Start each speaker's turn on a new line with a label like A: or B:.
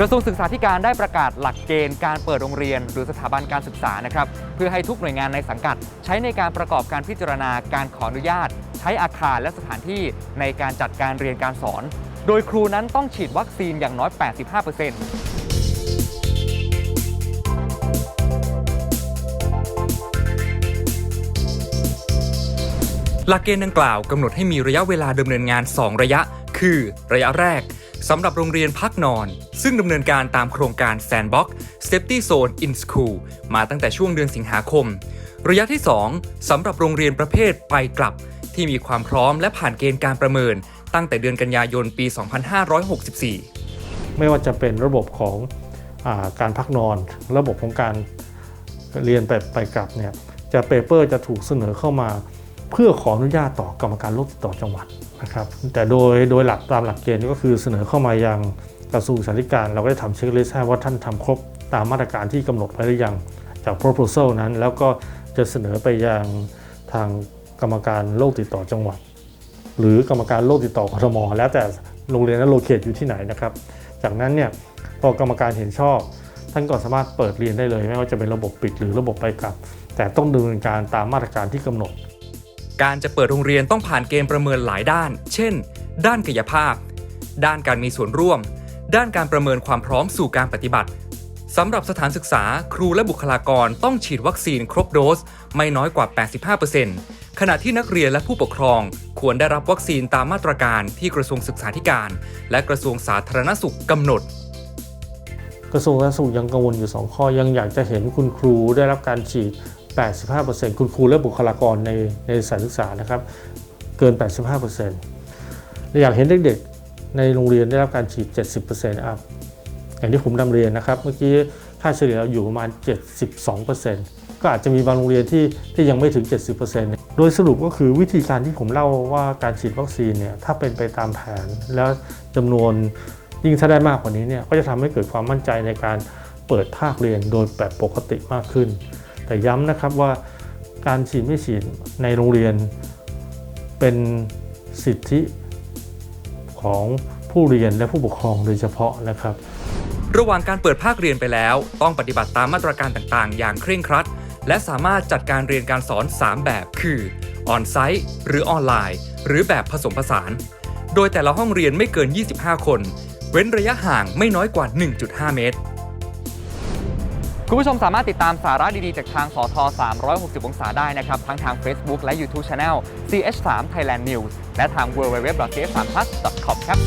A: กระทรวงศึกษาธิการได้ประกาศหลักเกณฑ์การเปิดโรงเรียน หรือสถาบันการศึกษานะครับเพื่อให้ทุกหน่วยงานในสังกัด ใช้ในการประกอบการพิจารณาการขออนุญาต ใช้อาคารและสถานที่ในการจัดการเรียนการสอน โดยครูนั้นต้องฉีดวัคซีนอย่างน้อย 85%หลักเกณฑ์ดังกล่าวกำหนดให้มีระยะเวลาดำเนินงาน 2 ระยะ คือ ระยะแรก สำหรับโรงเรียนพักนอน ซึ่งดำเนินการตามโครงการ Sandbox Safety Zone in School มาตั้งแต่ช่วงเดือนสิงหาคม ระยะที่ 2สำหรับโรงเรียนประเภทไปกลับ ที่มีความพร้อมและผ่านเกณฑ์การประเมิน ตั้งแต่เดือนกันยายนปี 2564
B: ไม่ว่าจะเป็นระบบของอาการพักนอน ระบบของการเรียนไปไปกลับเนี่ยจะเปเปอร์จะถูกเสนอเข้ามา เพื่อขออนุญาตต่อกรรมการโรคติดต่อจังหวัด นะครับแต่โดยโดยหลักตามหลักเกณฑ์ก็คือเสนอเข้ามายังกระทรวงสาธารณสุขเราก็ได้ทำเช็คลิสต์ให้ว่าท่านทำครบตามมาตรการที่กำหนดไว้หรือยังจาก proposal นั้น แล้วก็จะเสนอไปยังทางกรรมการโรคติดต่อจังหวัด หรือกรรมการโรคติดต่อกทมแล้วแต่โรงเรียนนั้นโลเคตอยู่ที่ไหนนะครับ จากนั้นเนี่ยพอกรรมการเห็นชอบ ท่านก็สามารถเปิดเรียนได้เลย ไม่ว่าจะเป็นระบบปิดหรือระบบไปกลับ แต่ต้องดำเนินการตามมาตรการที่กำหนด
A: การจะเปิดโรงเรียนต้องผ่านเกณฑ์ประเมินหลายด้าน เช่น ด้านกายภาพ ด้านการมีส่วนร่วม ด้านการประเมินความพร้อมสู่การปฏิบัติสำหรับสถานศึกษาครูและบุคลากรต้องฉีดวัคซีนครบโดส ไม่น้อยกว่า 85%ขณะที่นักเรียนและผู้ปกครอง ควรได้รับวัคซีนตามมาตรการที่กระทรวงศึกษาธิการ และกระทรวงสาธารณสุขกำหนด
B: กระทรวงสาธารณสุขยังกังวลอยู่ 2 ข้อยังอยากจะเห็นคุณครูได้รับการฉีด 85%คุณครูและบุคลากรในในสถานศึกษานะครับ เกิน 85%อยากเห็นเด็กๆ ในโรงเรียนได้รับการฉีด 70%อัพอย่างที่ผมนำเรียนนะครับ เมื่อกี้ค่าเฉลี่ยอยู่ประมาณ 72%ก็อาจจะมีบางโรงเรียนที่ที่ยังไม่ถึง 70%โดยสรุปก็คือวิธีการที่ผมเล่าว่าการฉีดวัคซีนเนี่ยถ้าเป็นไปตามแผนแล้วจำนวนยิ่งถ้าได้มากกว่านี้เนี่ยก็จะทำให้เกิดความมั่นใจในการเปิดภาคเรียนโดยแบบปกติมากขึ้น แต่ย้ำนะครับว่าการฉีดไม่ฉีดในโรงเรียน เป็นสิทธิของผู้เรียนและผู้ปกครองโดยเฉพาะนะครับ
A: ระหว่างการเปิดภาคเรียนไปแล้ว ต้องปฏิบัติตามมาตรการต่างๆ อย่างเคร่งครัด และสามารถจัดการเรียนการสอน 3 แบบคือออนไซต์หรือออนไลน์ หรือแบบผสมผสาน โดยแต่ละห้องเรียนไม่เกิน 25 คน เว้นระยะห่างไม่น้อยกว่า 1.5 เมตร คุณผู้ชมสามารถติดตามสาระดี ๆ จากทางสท360 องศาได้นะครับ ทั้งทาง Facebook และ YouTube Channel CH3 Thailand News และทาง www.ch3plus.com ครับ